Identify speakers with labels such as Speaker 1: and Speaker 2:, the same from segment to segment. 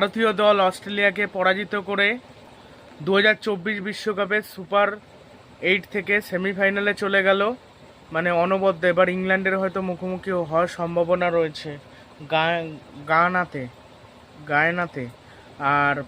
Speaker 1: ভারতীয় দল অস্ট্রেলিয়াকে পরাজিত করে দু বিশ্বকাপে সুপার এইট থেকে সেমিফাইনালে চলে গেল। মানে অনবদ্য, এবার ইংল্যান্ডের হয়তো মুখোমুখি হওয়ার সম্ভাবনা রয়েছে। গা- গানাতে গায়নাতে। আর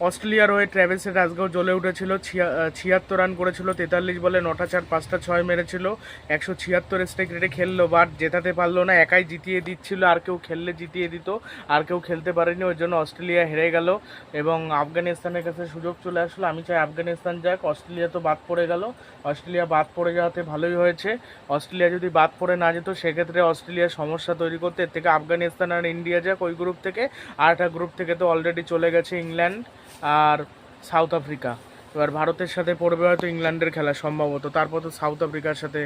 Speaker 1: অস্ট্রেলিয়ার হয়ে ট্র্যাভেলসের আজকেও জ্বলে উঠেছিল, ছিয়া- ছিয়াত্তর রান করেছিল, তেতাল্লিশ বলে নটা চার, পাঁচটা ছয় মেরেছিল, একশো ছিয়াত্তর স্ট্রাইক রেটে খেললো, বাট জেতাতে পারল না, একাই জিতিয়ে দিচ্ছিল, আর কেউ খেললে জিতিয়ে দিত, আর কেউ খেলতে পারেনি, ওই জন্য অস্ট্রেলিয়া হেরে গেল, এবং আফগানিস্তানের কাছে সুযোগ চলে আসলো, আমি চাই আফগানিস্তান যাক, অস্ট্রেলিয়া তো বাদ পড়ে গেল, অস্ট্রেলিয়া বাদ পড়ে যাওয়াতে ভালোই হয়েছে, অস্ট্রেলিয়া যদি বাদ পড়ে না যেত, সেক্ষেত্রে অস্ট্রেলিয়া সমস্যা তৈরি করতে, এর থেকে আফগানিস্তান আর ইন্ডিয়া যাক, ওই গ্রুপ থেকে আর একটা গ্রুপ থেকে তো অলরেডি চলে গেছে ইংল্যান্ড আর সাউথ আফ্রিকা। এবার ভারতের সাথে পড়বে হয়তো ইংল্যান্ডের খেলা সম্ভবত। তারপর তো সাউথ আফ্রিকার সাথে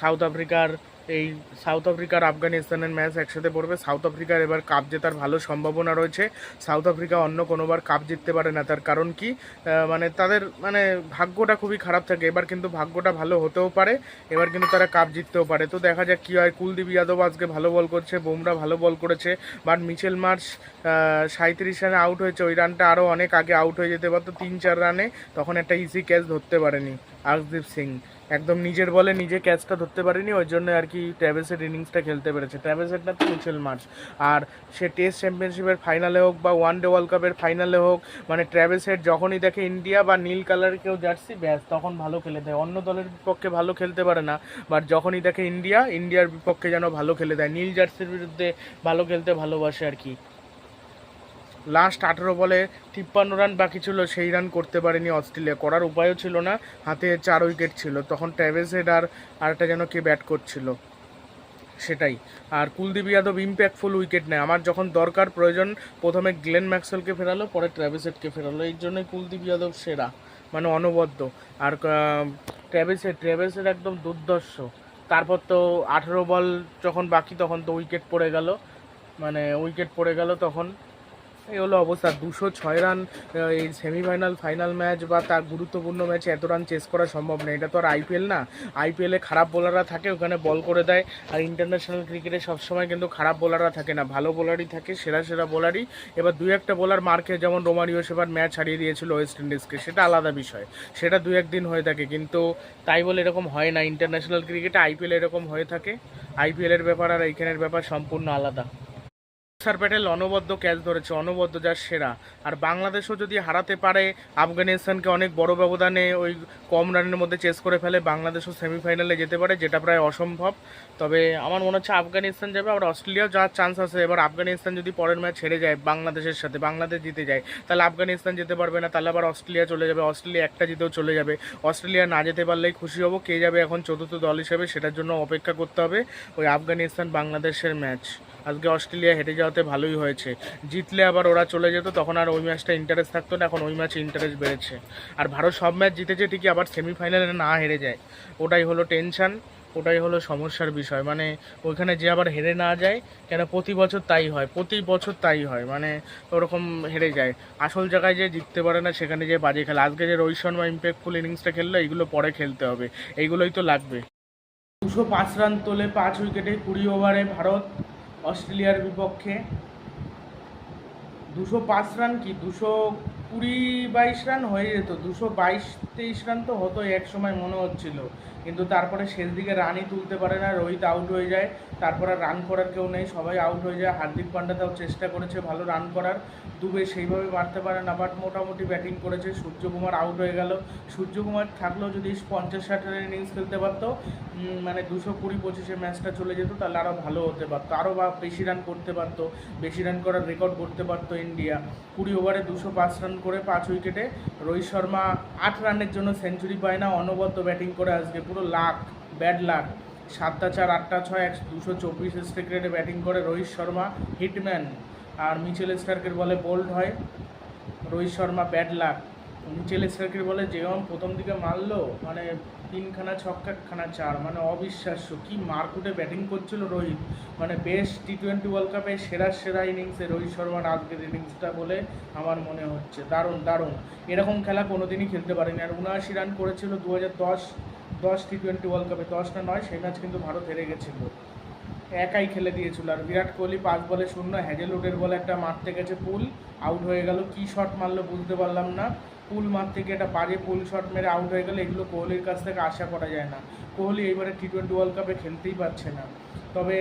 Speaker 1: সাউথ আফ্রিকার এই সাউথ আফ্রিকার আফগানিস্তানের ম্যাচ একসাথে পড়বে। সাউথ আফ্রিকার এবার কাপ জেতার ভালো সম্ভাবনা রয়েছে। সাউথ আফ্রিকা অন্য কোনোবার কাপ জিততে পারে না। তার কারণ কি? মানে তাদের মানে ভাগ্যটা খুবই খারাপ থাকে। এবার কিন্তু ভাগ্যটা ভালো হতেও পারে। এবার কিন্তু তারা কাপ জিততেও পারে। তো দেখা যাক কী হয়। কুলদীপ যাদব আজকে ভালো বল করছে, বুমরা ভালো বল করেছে। বাট মিচেল মার্চ সাঁত্রিশ রানে আউট হয়েছে। ওই রানটা আরও অনেক আগে আউট হয়ে যেতে পারতো, তিন চার রানে তখন একটা ইজি ক্যাচ ধরতে পারেনি। আর্শদীপ সিং। একদম নিজের বলে নিজে ক্যাচটা ধরতে পারেনি, ওই জন্য আর কি ট্র্যাভেলসের ইনিংসটা খেলতে পেরেছে। ট্র্যাভেলসের না তো মিচেল মার্চ আর সে টেস্ট চ্যাম্পিয়নশিপের ফাইনালে হোক বা ওয়ান ডে ওয়ার্ল্ড কাপের ফাইনালে হোক মানে ট্র্যাভেলসের যখনই দেখে ইন্ডিয়া বা নীল কালারের কেউ জার্সি ব্যাস, তখন ভালো খেলে দেয়। অন্য দলের বিপক্ষে ভালো খেলতে পারে না বাট যখনই দেখে ইন্ডিয়া ইন্ডিয়ার বিপক্ষে যেন ভালো খেলে দেয়। নীল জার্সির বিরুদ্ধে ভালো খেলতে ভালোবাসে আর কি। লাস্ট আঠেরো বলে তিপ্পান্ন রান বাকি ছিল, সেই রান করতে পারেনি অস্ট্রেলিয়া। করার উপায়ও ছিল না, হাতে চার উইকেট ছিল। তখন ট্র্যাভেস হেড আর আরেকটা যেন কে ব্যাট করছিল, সেটাই। আর কুলদীপ যাদব ইম্প্যাক্টফুল উইকেট নেয়। আমার যখন দরকার প্রয়োজন, প্রথমে গ্লেন ম্যাক্সওয়েলকে ফেরালো, পরে ট্র্যাভিস হেডকে ফেরালো। এই জন্যই কুলদীপ যাদব সেরা মানে অনবদ্য। আর ট্র্যাভিস হেড ট্র্যাভিস হেড একদম দুর্দর্শ তারপর তো আঠেরো বল যখন বাকি, তখন তো উইকেট পড়ে গেল। মানে উইকেট পড়ে গেল তখন। এই হলো অবস্থা। দুশো ছয় রান এই সেমিফাইনাল ফাইনাল ম্যাচ বা তার গুরুত্বপূর্ণ ম্যাচে এত রান চেস করা সম্ভব না এটা তো আর আইপিএল না। আইপিএলে খারাপ বোলাররা থাকে, ওখানে বল করে দেয়। আর ইন্টারন্যাশনাল ক্রিকেটে সবসময় কিন্তু খারাপ বোলাররা থাকে না। ভালো বোলারই থাকে, সেরা সেরা বোলারই এবার দুই একটা বোলার মার্কে যেমন রোমারিও সেবার ম্যাচ হারিয়ে দিয়েছিল ওয়েস্ট ইন্ডিজকে সেটা আলাদা বিষয়। সেটা দু একদিন হয়ে থাকে, কিন্তু তাই বলে এরকম হয় না। ইন্টারন্যাশনাল ক্রিকেটে আইপিএল এরকম হয়ে থাকে। আইপিএলের ব্যাপার আর এইখানের ব্যাপার সম্পূর্ণ আলাদা। অক্ষর প্যাটেল অনবদ্য ক্যাচ ধরেছে, অনবদ্য যার সেরা। আর বাংলাদেশও যদি হারাতে পারে, আফগানিস্তানকে অনেক বড় ব্যবধানে ওই কম রানের মধ্যে চেস করে ফেলে, বাংলাদেশও সেমিফাইনালে যেতে পারে, যেটা প্রায় অসম্ভব। তবে আমার মনে হচ্ছে আফগানিস্তান যাবে, আবার অস্ট্রেলিয়াও যাওয়ার চান্স আছে। এবার আফগানিস্তান যদি পরের ম্যাচ হেরে যায় বাংলাদেশের সাথে, বাংলাদেশ জিতে যায়, তাহলে আফগানিস্তান যেতে পারবে না, তাহলে আবার অস্ট্রেলিয়া চলে যাবে, অস্ট্রেলিয়া একটা জিতেও চলে যাবে। অস্ট্রেলিয়া না যেতে পারলেই খুশি হব, কে যাবে এখন চতুর্থ দল হিসেবে, সেটার জন্য অপেক্ষা করতে হবে ওই আফগানিস্তান বাংলাদেশের ম্যাচ আজকে অস্ট্রেলিয়া হেঁটে যাওয়াতে ভালোই হয়েছে। জিতলে আবার ওরা চলে যেত, তখন আর ওই ম্যাচটা ইন্টারেস্ট থাকতো না, এখন ওই ম্যাচে ইন্টারেস্ট বেড়েছে। আর ভারত সব ম্যাচ জিতেছে ঠিকই, আবার সেমিফাইনালে না হেরে যায়। ওটাই হলো টেনশন ওটাই হলো সমস্যার বিষয়। মানে ওইখানে যে আবার হেরে না যায়, কেন প্রতি বছর তাই হয়, প্রতি বছর তাই হয়। মানে ওরকম হেরে যায়। আসল জায়গায় যে জিততে পারে না, সেখানে যে বাজে খেলে। আজকে যে রোহিত শর্মা ইম্প্যাক্টফুল ইনিংসটা খেললো, এইগুলো পরে খেলতে হবে। এইগুলোই তো লাগবে। দুশো পাঁচ রান তোলে পাঁচ উইকেটে কুড়ি ওভারে ভারত। অস্ট্রেলিয়ার বিপক্ষে। দুশো পাঁচ রান কি? দুশো কুড়ি বাইশ রান? হয়ে যেত। দুশো বাইশ, তেইশ রান তো হতো এক সময় মনে হচ্ছিল। কিন্তু তারপরে শেষ দিকে রানই তুলতে পারে না, রোহিত আউট হয়ে যায়। তারপরে রান করার কেউ নেই, সবাই আউট হয়ে যায়। হার্দিক পান্ডা তাও চেষ্টা করেছে ভালো রান করার। দুবে সেইভাবে মারতে পারে না বাট মোটামুটি ব্যাটিং করেছে। সূর্যকুমার আউট হয়ে গেল। সূর্যকুমার থাকলেও যদি পঞ্চাশ ষাট রানের ইনিংস খেলতে পারতো মানে দুশো কুড়ি পঁচিশে ম্যাচটা চলে যেত, তাহলে আরও ভালো হতে পারতো। আরও বা বেশি রান করতে পারতো, বেশি রান করার রেকর্ড করতে পারতো ইন্ডিয়া। কুড়ি ওভারে দুশো পাঁচ রান করে পাঁচ উইকেটে রোহিত শর্মা আট রানের জন্য সেঞ্চুরি পায় না, অনবদ্য ব্যাটিং করে আজকে পুরো লাখ, ব্যাড লাক। সাতটা চার, আটটা ছয়, এক, দুশো চব্বিশ স্ট্রাইক রেটে ব্যাটিং করে রোহিত শর্মা হিটম্যান আর মিচেল স্টার্কের বলে বোল্ড হয়, Rohit Sharma bad luck Mitchell স্টার্কের বলে যেরকম প্রথম দিকে মারলো মানে তিনখানা ছক্কা চার মানে অবিশ্বাস্য। কী মারকুটে ব্যাটিং করছিল রোহিত? মানে বেস্ট টি টোয়েন্টি ওয়ার্ল্ড কাপে সেরা সেরা ইনিংসে রোহিত শর্মার আজকের ইনিংসটা বলে আমার মনে হচ্ছে। দারুণ দারুণ। এরকম খেলা কোনোদিনই খেলতে পারেনি। আর উনআশি রান করেছিল দু হাজার দশ দশ টি টোয়েন্টি ওয়ার্ল্ড কাপে দশটা নয়, সেই ম্যাচ কিন্তু ভারত হেরে গেছিল। একাই খেলে দিয়েছিল। আর বিরাট কোহলি পাঁচ বলে শূন্য হ্যাজেলউডের বলে একটা মারতে গেছে পুল আউট হয়ে গেল। কি শট মারলো বুঝতে পারলাম না। পুল মারতে গিয়ে একটা বাজে পুল শট মেরে আউট হয়ে গেলে। এগুলো কোহলির কাছ থেকে আশা করা যায় না। কোহলি এইবারে টি টোয়েন্টি ওয়ার্ল্ড কাপে খেলতেই পারছে না। তবে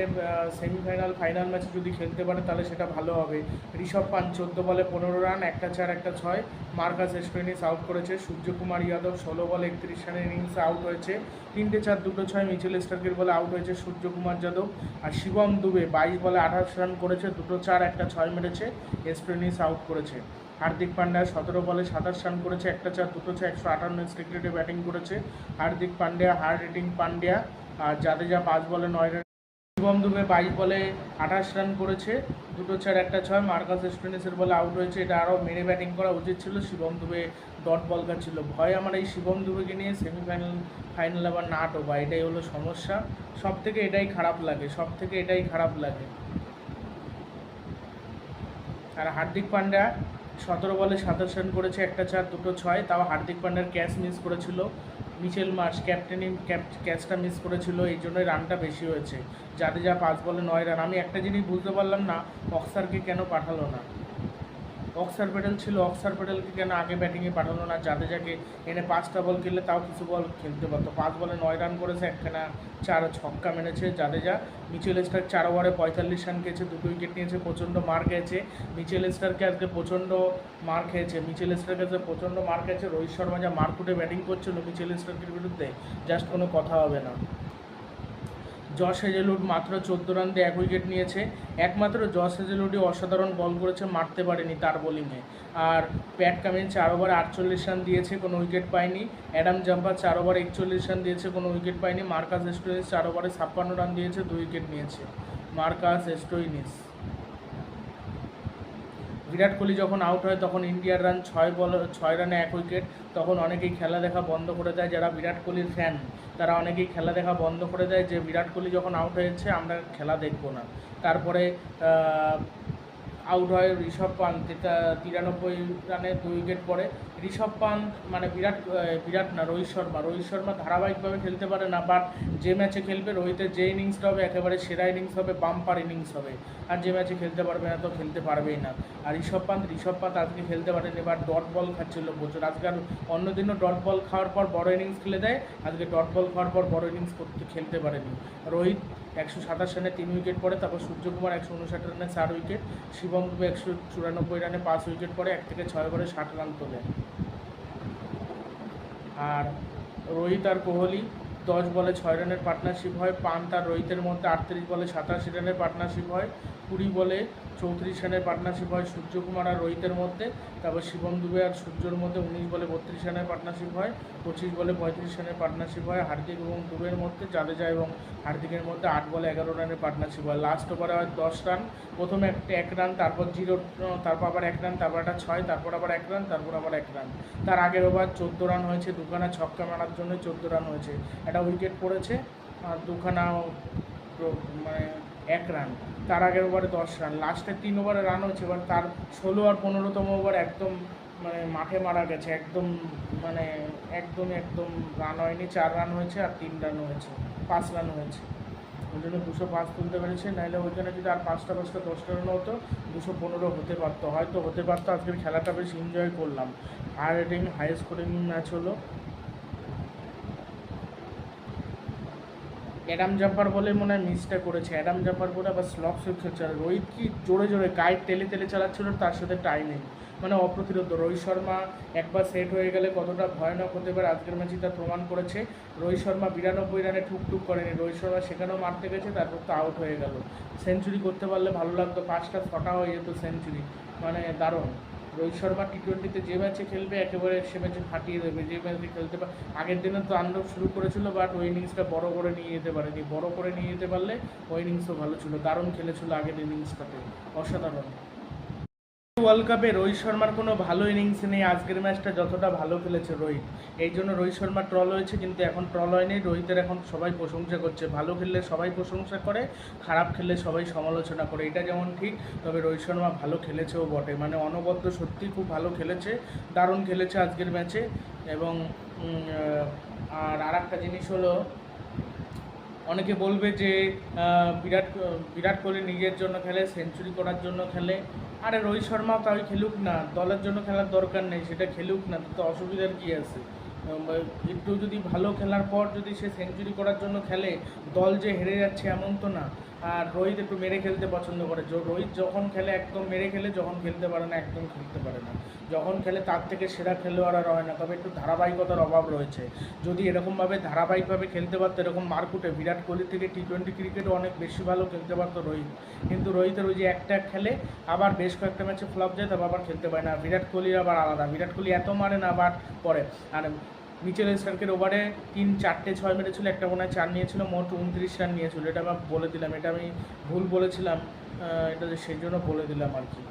Speaker 1: সেমিফাইনাল ফাইনাল ম্যাচে যদি খেলতে পারে, তাহলে সেটা ভালো হবে। ঋষভ পান চোদ্দ বলে পনেরো রান, একটা চার, একটা ছয়। মার্কাস এস্টোইনিস আউট করেছে। সূর্যকুমার যাদব ষোলো বলে একত্রিশ রানের ইনিংসে আউট হয়েছে। তিনটে চার, দুটো ছয় মিচেল স্টার্কের বলে আউট হয়েছে সূর্যকুমার যাদব। আর শিবম দুবে বাইশ বলে আঠাশ রান করেছে, দুটো চার, একটা ছয় মেরেছে এস্টোইনিস আউট করেছে। হার্দিক পান্ড্যা সতেরো বলে সাতাশ রান করেছে, একটা চার, দুটো ছয়, একশো আটান্ন স্ট্রিক ব্যাটিং করেছে। হার্দিক পান্ডিয়া হার্ড রেটিং পান্ডিয়া আর জাদেজা পাঁচ বলে নয় রান শিবম দুবে বাইশ বলে আঠাশ রান করেছে, দুটো চার একটা ছয়, মার্কাস স্টোনিসের বলে আউট হয়েছে। এটা আরও মেরে ব্যাটিং করা উচিত ছিল শিবম দুবে ডট বল ছিল। ভয় আমার এই শিবম দুবেকে নিয়ে সেমিফাইনাল ফাইনাল আবার না টোবা এটাই হলো সমস্যা। সব থেকে এটাই খারাপ লাগে সব থেকে এটাই খারাপ লাগে। আর হার্দিক পান্ড্যা সতেরো বলে সাতাশ রান করেছে, একটা চার দুটো ছয়, তাও হার্দিক পান্ড্যার ক্যাচ মিস করেছিল। মিচেল মার্শ ক্যাপ্টেনই ক্যাচটা মিস করেছিল, এই জন্যই রানটা বেশি হয়েছে। জাদেজা পাঁচ বলে নয় রান আমি একটা জিনিস বুঝতে পারলাম না, অক্সারকে কেন পাঠালো না? অক্সার প্যাটেল ছিল, অক্সার প্যাটেলকে কেন আগে ব্যাটিংয়ে পাঠালো না? জাদেজাকে এনে পাঁচটা বল খেললে তাও কিছু বল খেলতে পারতো। পাঁচ বলে নয় রান করেছে, একখানা চার ছক্কা মেরেছে জাদেজা। মিচেল স্টার চার ওভারে পঁয়তাল্লিশ রান খেয়েছে, দুটো উইকেট নিয়েছে, প্রচণ্ড মার খেয়েছে। মিচেল স্টারকে আজকে প্রচণ্ড মার খেয়েছে। মিচেল স্টারকে আজকে প্রচণ্ড মার খেয়েছে। রোহিত শর্মা যা মারকুটে ব্যাটিং করছিল মিচেল স্টার্কের বিরুদ্ধে, জাস্ট কোনো কথা হবে না। জশ হেজেলউড মাত্র চোদ্দ রান দিয়ে এক উইকেট নিয়েছে। একমাত্র জস হেজেলউডই অসাধারণ বল করেছে, মারতে পারেনি তার বোলিংয়ে। আর প্যাট কামিন চার ওভার আটচল্লিশ রান দিয়েছে, কোনো উইকেট পায়নি। অ্যাডাম জাম্পার চার ওভার একচল্লিশ রান দিয়েছে, কোনো উইকেট পায়নি। মার্কাস এস্টোইনিস চার ওভারে ছাপ্পান্ন রান দিয়েছে, দুই উইকেট নিয়েছে। মার্কাস এস্টোইনিস বিরাট কোহলি যখন আউট হয়, তখন ইন্ডিয়ার রান ছয় বল, ছয় রানে এক উইকেট তখন অনেকেই খেলা দেখা বন্ধ করে দেয় যারা বিরাট কোহলির ফ্যান তারা অনেকেই খেলা দেখা বন্ধ করে দেয় যে, বিরাট কোহলি যখন আউট হয়েছে, আমরা খেলা দেখব না। তারপরে আউট হয় ঋষভ পান্ত যেটা তিরানব্বই রানে দুই উইকেট পড়ে। ঋষভ পান্ত মানে বিরাট বিরাট না, রোহিত শর্মা। রোহিত শর্মা ধারাবাহিকভাবে খেলতে পারে না বাট যে ম্যাচে খেলবে, রোহিতের যে ইনিংসটা হবে, একেবারে সেরা ইনিংস হবে বাম্পার ইনিংস হবে। আর যে ম্যাচে খেলতে পারবে না, তো খেলতে পারবেই না। আর ঋষভ পান্ত ঋষভ পান্ত আজকে খেলতে পারেনি এবার ডট বল খাচ্ছিল প্রচুর। আজকে আর অন্যদিনও ডট বল খাওয়ার পর বড় ইনিংস খেলে দেয়, আজকে ডট বল খাওয়ার পর বড় ইনিংস করতে, খেলতে পারেনি। রোহিত একশো সাতাশ রানে তিন উইকেট পড়ে, তারপর সূর্যকুমার একশো উনষাট রানে চার উইকেট, শিবম দুবে একশো চুরানব্বই রানে পাঁচ উইকেট পড়ে, এক থেকে ছয় ওভারে ষাট রান তোলে। আর রোহিত আর কোহলি দশ বলে ছয় রানের পার্টনারশিপ হয় পান্ত আর রোহিতের মধ্যে আটত্রিশ বলে সাতাশি রানের পার্টনারশিপ হয়। কুড়ি বলে চৌত্রিশ রানের পার্টনারশিপ হয় সূর্যকুমার আর রোহিতের মধ্যে। তারপর শিবম দুবে আর সূর্যর মধ্যে উনিশ বলে বত্রিশ রানের পার্টনারশিপ হয়। পঁচিশ বলে পঁয়ত্রিশ রানের পার্টনারশিপ হয় হার্দিক এবং দুবের মধ্যে। জাদেজা এবং হার্দিকের মধ্যে আট বলে এগারো রানের পার্টনারশিপ হয়। লাস্ট ওভারে হয় দশ রান। প্রথমে একটা এক রান, তারপর জিরো, তারপর আবার এক রান, তারপর একটা ছয়, তারপর আবার এক রান, তারপর আবার এক রান। তার আগের ওভার চোদ্দ রান হয়েছে, দুখানা ছক্কা মারার জন্য চোদ্দ রান হয়েছে। একটা উইকেট পড়েছে, আর দুখানা মানে এক রান তার আগের ওভারে দশ রান লাস্টের তিন ওভারে রান হয়েছে এবার তার ষোলো আর পনেরোতম ওভার একদম মানে মাঠে মারা গেছে, একদম মানে একদম একদম রান হয়নি, চার রান হয়েছে আর তিন রান হয়েছে, পাঁচ রান হয়েছে। ওই জন্য দুশো পাঁচ তুলতে পেরেছে, নাহলে ওইখানে যদি আর পাঁচটা পাঁচটা, দশটা রান হতো, দুশো পনেরো হতে পারতো। হয়তো হতে পারতো আজকের খেলাটা বেশ এনজয় করলাম। High rating high scoring match হলো। অ্যাডাম জাম্পার বলে মনে হয় মিসটা করেছে। অ্যাডাম জাম্পার বলে আবার স্লক সুইপ খেলছে আর রোহিত কি জোরে জোরে গাইড তেলে তেলে চালাচ্ছিল, তার সাথে টাই নেই। মানে অপ্রতিরোধ। রোহিত শর্মা একবার সেট হয়ে গেলে কতটা ভয়ানক হতে পারে আজকের ম্যাচে তা প্রমাণ করেছে। রোহিত শর্মা বিরানব্বই রানে ঠুকটুক করেনি। রোহিত শর্মা সেখানেও মারতে গেছে, তারপর তো আউট হয়ে গেল। সেঞ্চুরি করতে পারলে ভালো লাগতো। পাঁচটা ছটা হয়ে যেত সেঞ্চুরি মানে দারুণ। রোহিত শর্মা টি টোয়েন্টিতে যে ম্যাচে খেলবে, একেবারে সে ম্যাচে ফাটিয়ে দেবে। যে ম্যাচে খেলতে পারে আগের দিনে তো আন্দোলন শুরু করেছিল বাট ওই ইনিংসটা বড় করে নিয়ে যেতে পারেনি। বড় করে নিয়ে যেতে পারলে ওই ইনিংসও ভালো ছিল। দারুণ খেলেছিল আগের ইনিংসটাতে অসাধারণ। ওয়ার্ল্ড কাপে রোহিত শর্মার কোনো ভালো ইনিংস নেই। আজকের ম্যাচটা যতটা ভালো খেলেছে রোহিত। এই জন্য রোহিত শর্মা ট্রল হয়েছে, কিন্তু এখন ট্রল হয়নি। রোহিতের এখন সবাই প্রশংসা করছে। ভালো খেললে সবাই প্রশংসা করে, খারাপ খেললে সবাই সমালোচনা করে। এটা যেমন ঠিক, তবে রোহিত শর্মা ভালো খেলেছেও বটে। মানে অনবদ্য সত্যি খুব ভালো খেলেছে, দারুণ খেলেছে আজকের ম্যাচে এবং আর আর একটা জিনিস হলো, অনেকে বলবে যে বিরাট বিরাট কোহলি নিজের জন্য খেলে সেঞ্চুরি করার জন্য খেলে। আরে রোহিত শর্মা তাই খেলুক না, দলের জন্য খেলার দরকার নেই, সেটা খেলুক না, তো অসুবিধার কী আছে? একটু যদি ভালো খেলার পর যদি সে সেঞ্চুরি করার জন্য খেলে, দল যে হেরে যাচ্ছে এমন তো না। আর রোহিত একটু মেরে খেলতে পছন্দ করে। রোহিত যখন খেলে একদম মেরে খেলে, যখন খেলতে পারে না, একদম খেলতে পারে না। যখন খেলে তার থেকে সেরা খেলোয়াড় আর হয় না, তবে একটু ধারাবাহিকতার অভাব রয়েছে। যদি এরকমভাবে ধারাবাহিকভাবে খেলতে পারতো, এরকম মারকুটে বিরাট কোহলি থেকে টি টোয়েন্টি ক্রিকেটও অনেক বেশি ভালো খেলতে পারতো রোহিত। কিন্তু রোহিতের ওই যে একটা খেলে আবার বেশ কয়েকটা ম্যাচে ফ্লপ যায়, তবে আবার খেলতে পারে না। বিরাট কোহলির আবার আলাদা। বিরাট কোহলি এত মারে না, আবার পরে। আর মিচেল স্টার্কের ওভারে তিন, চারটে, ছয় মেরেছিল, একটা মনে হয় চার নিয়েছিল, মোট উনত্রিশ রান নিয়েছিল। এটা আমি বলে দিলাম, এটা আমি ভুল বলেছিলাম এটা সেই জন্য বলে দিলাম আর কি।